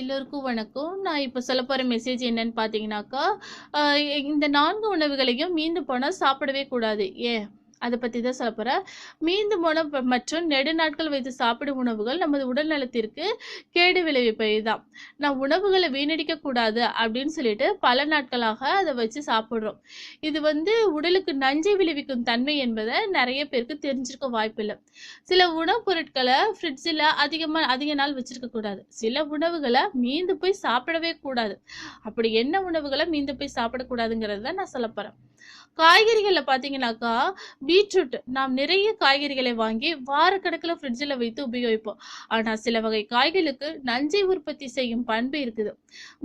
எல்லோருக்கும் வணக்கம். நான் இப்போ சொல்ல போகிற மெசேஜ் என்னன்னு பார்த்தீங்கன்னாக்கா, இந்த நான்கு உணவுகளையும் மீந்து போனால் சாப்பிடவே கூடாது. ஏன்? அதை பற்றி தான் சொல்ல போகிறேன் மீந்து போன மற்றும் நெடுநாட்கள் வைத்து சாப்பிடும் உணவுகள் நமது உடல் நலத்திற்கு கேடு விளைவிப்பவை தான். நான் உணவுகளை வீணடிக்க கூடாது அப்படின்னு சொல்லிட்டு பல நாட்களாக அதை வச்சு சாப்பிட்றோம் இது வந்து உடலுக்கு நஞ்சை விளைவிக்கும் தன்மை என்பதை நிறைய பேருக்கு தெரிஞ்சிருக்க வாய்ப்பில்லை சில உணவுப் பொருட்களை ஃப்ரிட்ஜில் அதிகமாக அதிக நாள் வச்சிருக்க கூடாது. சில உணவுகளை மீந்து போய் சாப்பிடவே கூடாது. அப்படி என்ன உணவுகளை மீந்து போய் சாப்பிடக்கூடாதுங்கிறது தான் நான் சொல்ல போகிறேன் காய்கறிகள்ல பார்த்தீங்கன்னாக்கா, பீட்ரூட் நாம் நிறைய காய்கறிகளை வாங்கி வாரக்கணக்கில் ஃப்ரிட்ஜில் வைத்து உபயோகிப்போம். ஆனா சில வகை காய்களுக்கு நஞ்சை உற்பத்தி செய்யும் பண்பு இருக்குது.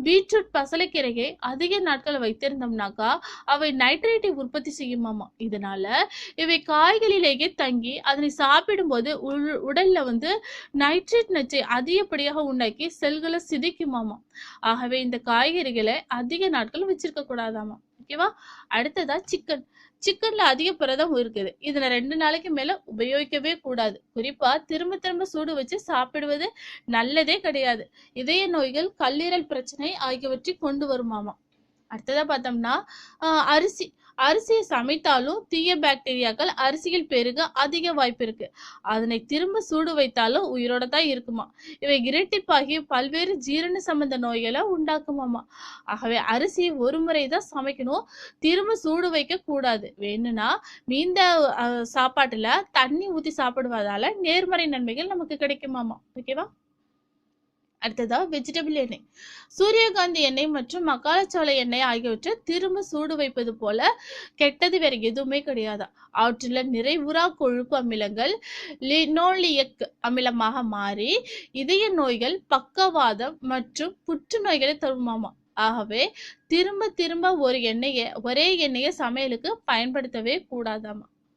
பீட்ரூட், பசலைக்கீரையை அதிக நாட்கள் வைத்திருந்தோம்னாக்கா, அவை நைட்ரேட்டை உற்பத்தி செய்யுமாமா. இதனால இவை காய்களிலேயே தங்கி அதனை சாப்பிடும்போது உள் உடல்ல வந்து நைட்ரேட் நச்சை அதிகப்படியாக உண்டாக்கி செல்களை சிதைக்குமாமா. ஆகவே இந்த காய்கறிகளை அதிக நாட்கள் வச்சிருக்க கூடாதாமா. ஓகேவா? அடுத்ததா சிக்கன். சிக்கன்ல அதிக புரதம் இருக்குது. இதுல ரெண்டு நாளைக்கு மேல உபயோகிக்கவே கூடாது. குறிப்பா திரும்ப திரும்ப சூடு வச்சு சாப்பிடுவது நல்லதே கிடையாது. இதய நோய்கள், கல்லீரல் பிரச்சனை ஆகியவற்றை கொண்டு வருமாமா. அடுத்ததாக பார்த்தோம்னா, அரிசி. அரிசியை சமைத்தாலும் தீய பாக்டீரியாக்கள் அரிசியில் பெருக அதிக வாய்ப்பு இருக்கு. அதனை திரும்ப சூடு வைத்தாலும் உயிரோட தான் இருக்குமாம். இவை இரட்டிப்பாகி பல்வேறு ஜீரண சம்பந்த நோய்களை உண்டாக்குமாமா. ஆகவே அரிசியை ஒரு முறை தான் சமைக்கணும். திரும்ப சூடு வைக்க கூடாது. வேணும்னா மீந்த சாப்பாட்டுல தண்ணி ஊத்தி சாப்பிடுவதால நேர்மறை நன்மைகள் நமக்கு கிடைக்குமாமா. ஓகேவா? அடுத்ததா வெஜிடபிள் எண்ணெய். சூரியகாந்தி எண்ணெய் மற்றும் மக்காச்சோள எண்ணெய் ஆகியவற்றை திரும்ப சூடு வைப்பது போல கெட்டது வேற எதுவுமே கிடையாது அவற்றுள்ள நிறைவுறா கொழுப்பு அமிலங்கள் லினோலியக் அமிலமாக மாறி இதய நோய்கள், பக்கவாதம் மற்றும் புற்றுநோய்களை தருமாமா. ஆகவே திரும்ப திரும்ப ஒரு எண்ணெயை ஒரே எண்ணெயை சமையலுக்கு பயன்படுத்தவே கூடாதாமா.